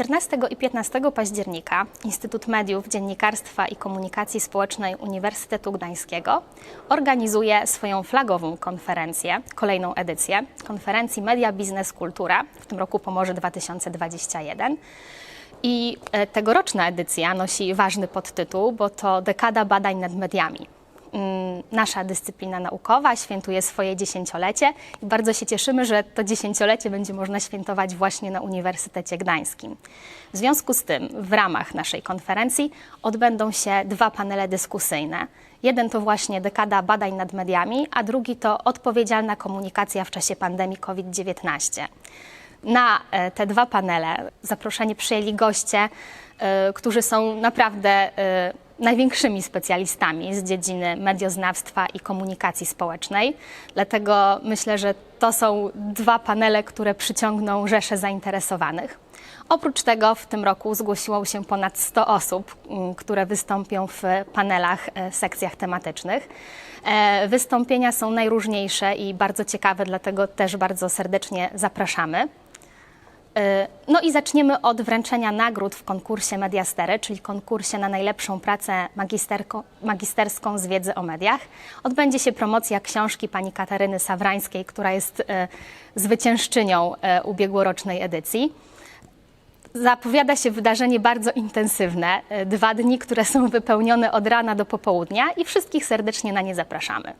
14 i 15 października Instytut Mediów, Dziennikarstwa i Komunikacji Społecznej Uniwersytetu Gdańskiego organizuje swoją flagową konferencję, kolejną edycję konferencji Media Biznes Kultura, w tym roku pomoże 2021. I e, tegoroczna edycja nosi ważny podtytuł, bo to dekada badań nad mediami. Mm, Nasza dyscyplina naukowa świętuje swoje dziesięciolecie i bardzo się cieszymy, że to dziesięciolecie będzie można świętować właśnie na Uniwersytecie Gdańskim. W związku z tym w ramach naszej konferencji odbędą się dwa panele dyskusyjne. Jeden to właśnie dekada badań nad mediami, a drugi to odpowiedzialna komunikacja w czasie pandemii COVID-19. Na e, te dwa panele zaproszenie przyjęli goście, e, którzy są naprawdę e, największymi specjalistami z dziedziny medioznawstwa i komunikacji społecznej. Dlatego myślę, że to są dwa panele, które przyciągną rzesze zainteresowanych. Oprócz tego w tym roku zgłosiło się ponad 100 osób, m, które wystąpią w panelach, e, sekcjach tematycznych. E, Wystąpienia są najróżniejsze i bardzo ciekawe, dlatego też bardzo serdecznie zapraszamy. E, No i zaczniemy od wręczenia nagród w konkursie Mediastery, czyli konkursie na najlepszą pracę magisterską z wiedzy o mediach. Odbędzie się promocja książki pani Kataryny Sawrańskiej, która jest e, zwyciężczynią e, ubiegłorocznej edycji. Zapowiada się wydarzenie bardzo intensywne, dwa dni, które są wypełnione od rana do popołudnia i wszystkich serdecznie na nie zapraszamy.